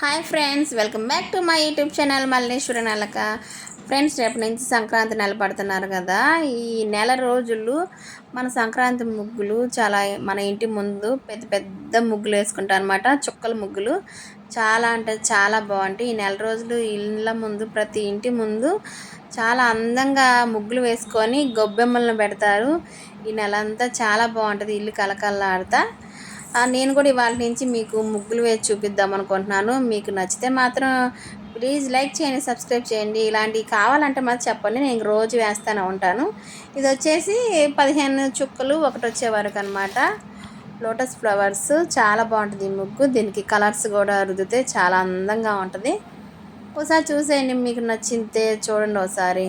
Hi friends welcome back to my YouTube channel Malleshwara నెలక. Friends రేపు నుంచి సంక్రాంతి నెల పడుతున్నారు కదా. ఈ నెల రోజులు మన సంక్రాంతి ముగ్గులు చాలా మన ఇంటి ముందు పెద్ద పెద్ద ముగ్గులు వేసుకుంటాం అనమాట చుక్కల ముగ్గులు చాలా అంటే చాలా బాగుంటాయి. ఈ నెల రోజులు ఇళ్ళ ముందు ప్రతి ఇంటి ముందు చాలా అందంగా ముగ్గులు వేసుకొని గొబ్బెమ్మలను పెడతారు. ఈ నెల అంతా చాలా బాగుంటుంది. ఇల్లు కలకల్లాడుతా నేను కూడా ఇవాళ నుంచి మీకు ముగ్గులు వేసి చూపిద్దాం అనుకుంటున్నాను. మీకు నచ్చితే మాత్రం ప్లీజ్ లైక్ చేయండి సబ్స్క్రైబ్ చేయండి. ఇలాంటివి కావాలంటే మాత్రం చెప్పండి నేను రోజు వేస్తానే ఉంటాను. ఇది వచ్చేసి పదిహేను చుక్కలు ఒకటి వచ్చే వరకు అనమాట లోటస్ ఫ్లవర్స్ చాలా బాగుంటుంది ఈ ముగ్గు. దీనికి కలర్స్ కూడా రుద్దితే చాలా అందంగా ఉంటుంది. ఒకసారి చూసేయండి మీకు నచ్చితే చూడండి ఒకసారి.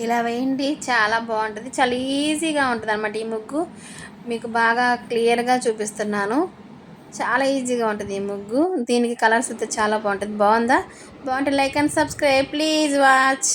ఇలా వేయండి చాలా బాగుంటుంది. చాలా ఈజీగా ఉంటుంది అనమాట ఈ ముగ్గు. మీకు బాగా క్లియర్గా చూపిస్తున్నాను. చాలా ఈజీగా ఉంటుంది ఈ ముగ్గు. దీనికి కలర్స్ అయితే చాలా బాగుంటుంది. బాగుందా? బాగుంటే like and subscribe. Please watch.